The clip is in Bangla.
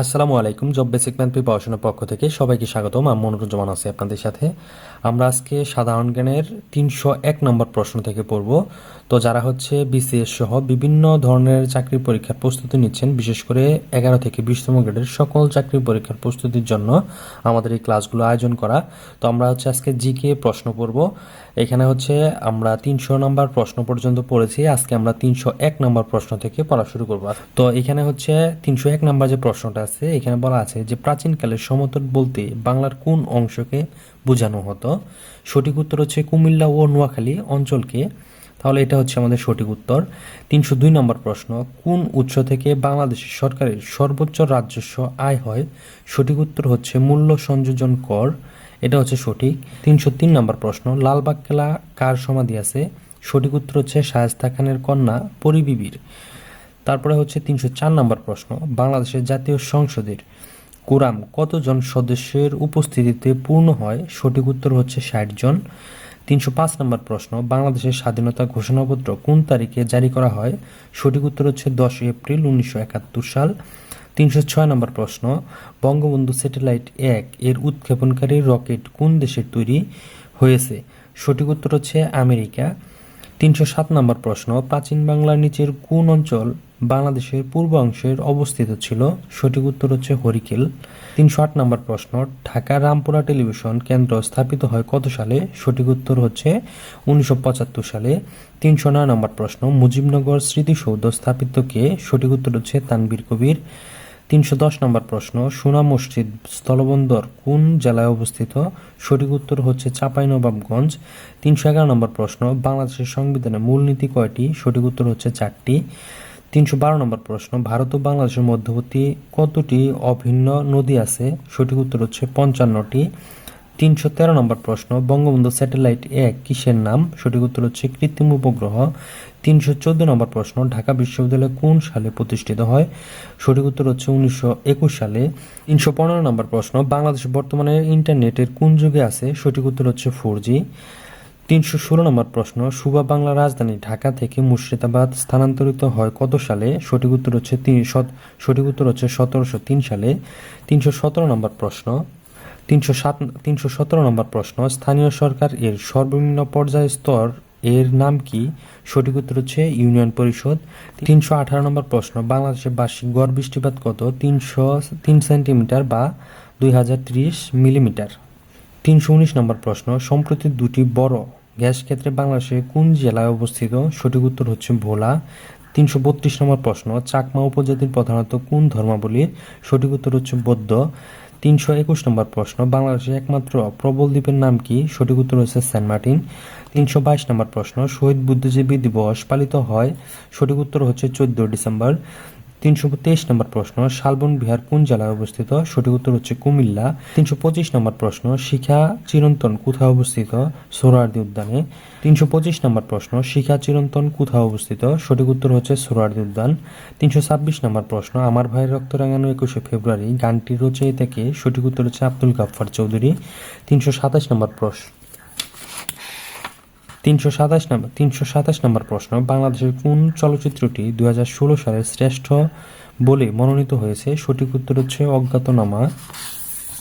আসসালামু আলাইকুম জব বেসিক ম্যান পড়াশোনার পক্ষ থেকে সবাইকে স্বাগতম। আমি মনোরঞ্জন আছি আপনাদের সাথে। আমরা আজকে সাধারণ জ্ঞানের তিনশো এক নম্বর প্রশ্ন থেকে পড়ব। তো যারা হচ্ছে বিসিএস সহ বিভিন্ন ধরনের চাকরি পরীক্ষার প্রস্তুতি নিচ্ছেন, বিশেষ করে এগারো থেকে বিশতম গ্রেডের সকল চাকরি পরীক্ষার প্রস্তুতির জন্য আমাদের এই ক্লাসগুলো আয়োজন করা। তো আমরা হচ্ছে আজকে জিকে প্রশ্ন পড়ব। এখানে হচ্ছে আমরা তিনশো নম্বর প্রশ্ন পর্যন্ত পড়েছি। আজকে আমরা তিনশো এক নম্বর প্রশ্ন থেকে পড়া শুরু করব। তো এখানে হচ্ছে তিনশো এক নম্বর যে প্রশ্নটা আছে, এখানে বলা আছে যে প্রাচীনকালে সমতট বলতে বাংলার কোন অংশকে বোঝানো হতো? সঠিক উত্তর হচ্ছে কুমিল্লা ও নোয়াখালী অঞ্চলকে। তাহলে এটা হচ্ছে আমাদের সঠিক উত্তর। তিনশো দুই নম্বর প্রশ্ন, কোন উৎস থেকে বাংলাদেশের সরকারের সর্বোচ্চ রাজস্ব আয় হয়? সঠিক উত্তর হচ্ছে মূল্য সংযোজন কর, এটা হচ্ছে সঠিক। তিনশো তিন নম্বর প্রশ্ন, লালবাগ কেলা কার সমাধি আছে? সঠিক উত্তর হচ্ছে শায়েস্তা খানের কন্যা পরিবিবির তারপরে হচ্ছে তিনশো চার নম্বর প্রশ্ন, বাংলাদেশের জাতীয় সংসদের কোরাম কতজন সদস্যের উপস্থিতিতে পূর্ণ হয়? সঠিক উত্তর হচ্ছে ষাট জন। তিনশো পাঁচ নম্বর প্রশ্ন, বাংলাদেশের স্বাধীনতা ঘোষণাপত্র কোন তারিখে জারি করা হয়? সঠিক উত্তর হচ্ছে দশ এপ্রিল উনিশশো একাত্তর সাল। তিনশো ছয় নম্বর প্রশ্ন, বঙ্গবন্ধু স্যাটেলাইট এক এর উৎক্ষেপণকারী রকেট কোন দেশের তৈরি হয়েছে? সঠিক উত্তর হচ্ছে আমেরিকা। তিনশো সাত নম্বর প্রশ্ন, প্রাচীন বাংলার নিচের কোন অঞ্চল বাংলাদেশের পূর্ব অংশের অবস্থিত ছিল। সঠিক উত্তর হচ্ছে হরিকেল। তিনশো আট নম্বর প্রশ্ন, ঢাকা রামপুরা টেলিভিশন কেন্দ্র স্থাপিত হয় কত সালে? সঠিক উত্তর হচ্ছে উনিশশো পঁচাত্তর সালে। তিনশো নয় নম্বর প্রশ্ন, মুজিবনগর স্মৃতিসৌধ স্থাপিত কে? সঠিক উত্তর হচ্ছে তানবীর কবির। তিনশো দশ নম্বর প্রশ্ন, সুনা মসজিদ স্থলবন্দর কোন জেলায় অবস্থিত? সঠিক উত্তর হচ্ছে চাঁপাইনবাবগঞ্জ। তিনশো এগারো নম্বর প্রশ্ন, বাংলাদেশের সংবিধানে মূলনীতি কয়টি? সঠিক উত্তর হচ্ছে চারটি। তিনশো বারো নম্বর প্রশ্ন, ভারত ও বাংলাদেশের মধ্যবর্তী কতটি অভিন্ন নদী আছে? সঠিক উত্তর হচ্ছে পঞ্চান্নটি। তিনশো তেরো নম্বর প্রশ্ন, বঙ্গবন্ধু স্যাটেলাইট এক কিসের নাম? সঠিক উত্তর হচ্ছে কৃত্রিম উপগ্রহ। তিনশো চোদ্দ নম্বর প্রশ্ন, ঢাকা বিশ্ববিদ্যালয় কোন সালে প্রতিষ্ঠিত হয়? সঠিক উত্তর হচ্ছে উনিশশো একুশ সালে। তিনশো পনেরো নম্বর প্রশ্ন, বাংলাদেশ বর্তমানে ইন্টারনেটের কোন যুগে আছে? সঠিক উত্তর হচ্ছে ফোর জি। তিনশো ষোলো নম্বর প্রশ্ন, সুবা বাংলা রাজধানী ঢাকা থেকে মুর্শিদাবাদ স্থানান্তরিত হয় কত সালে? সঠিক উত্তর হচ্ছে তিন সঠিক উত্তর হচ্ছে সতেরোশো তিন সালে। তিনশো সতেরো নম্বর প্রশ্ন, তিনশো সাত, তিনশো সতেরো নম্বর প্রশ্ন, স্থানীয় সরকার এর সর্বনিম্ন পর্যায় স্তর এর নাম কি? সঠিক উত্তর হচ্ছে ইউনিয়ন পরিষদ। তিনশো আঠারো নম্বর প্রশ্ন, বাংলাদেশের বার্ষিক গড় বৃষ্টিপাত কত? তিনশো, তিন সেন্টিমিটার বা দুই হাজার ত্রিশ মিলিমিটার? তিনশো উনিশ নম্বর প্রশ্ন, সম্প্রতি দুটি বড় গ্যাস ক্ষেত্রে বাংলাদেশের কোন জেলায় অবস্থিত? সঠিক উত্তর হচ্ছে ভোলা। তিনশো বত্রিশ নম্বর প্রশ্ন, চাকমা উপজাতির প্রধানত কোন ধর্মাবলীর সঠিক উত্তর হচ্ছে বৌদ্ধ। তিনশো একুশ নম্বর প্রশ্ন, বাংলাদেশের একমাত্র প্রবল দ্বীপের নাম কি? সঠিক উত্তর হচ্ছে সেন্ট মার্টিন। তিনশো বাইশ নম্বর প্রশ্ন, শহীদ বুদ্ধিজীবী দিবস পালিত হয়? সঠিক উত্তর হচ্ছে চোদ্দ ডিসেম্বর। তিনশো তেইশ নম্বর প্রশ্ন, শালবন বিহার কোন জেলায় অবস্থিত? সঠিক উত্তর হচ্ছে কুমিল্লা। তিনশো পঁচিশ নম্বর প্রশ্ন, শিখা চিরন্তন কোথায় অবস্থিত? সোহরাওয়ার্দী উদ্যানে। তিনশো পঁচিশ নম্বর প্রশ্ন, শিখা চিরন্তন কোথায় অবস্থিত? সঠিক উত্তর হচ্ছে সোহরাওয়ার্দী উদ্যান। তিনশো ছাব্বিশ নম্বর প্রশ্ন, আমার ভাইয়ের রক্ত রাঙানো একুশে ফেব্রুয়ারি গানটির রচয়িতাকে সঠিক উত্তর হচ্ছে আব্দুল গাফফার চৌধুরী। তিনশো সাতাশ নম্বর প্রশ্ন তিনশো সাতাশ নম্বর তিনশো সাতাশ নম্বর প্রশ্ন, বাংলাদেশের কোন চলচ্চিত্রটি দুই হাজার ষোলো সালের শ্রেষ্ঠ বলে মনোনীত হয়েছে? সঠিক উত্তর হচ্ছে অজ্ঞাতনামা।